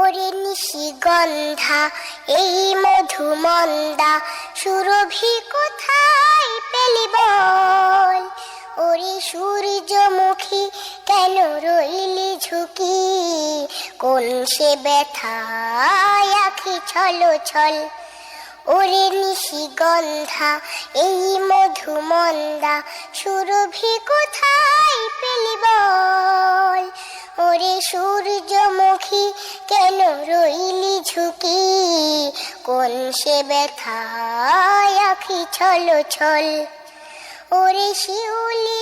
ওরে নিশিগন্ধা, এই মধুমন্দা, সুরভি কোথায় পেলি বল? ওরে সূর্যমুখী, কেন রইলি ঝুঁকি? কোন সে ব্যথায় আখি ছলো ছল? ওরে নিশিগন্ধা, এই মধুমন্দা, সুরভি কোথায় পেলি বল? ঝুঁকি? কোন সে ব্যথায় আখি ছলো ছল ওরে শিউলি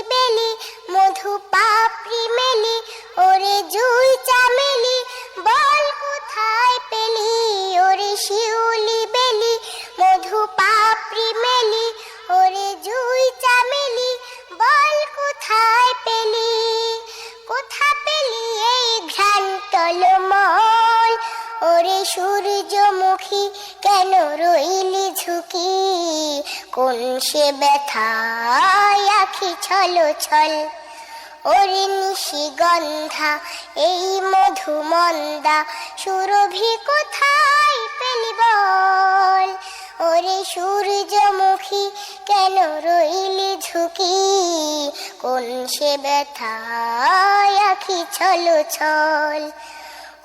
কেন রইলি ঝুঁকি? কোন সে ব্যথায় আখি ছলো ছল। ওরে নিশিগন্ধা এই মধুমন্দা সুরভি কোথায় পেলি বল? ওরে সূর্যমুখী, কেন রইলি ঝুঁকি? কোন সে ব্যথায় আখি ছলো ছল।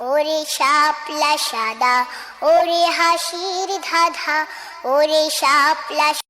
ওরে শাপলা সাদা ওরে হাসির ধাঁধা ওরে শাপলা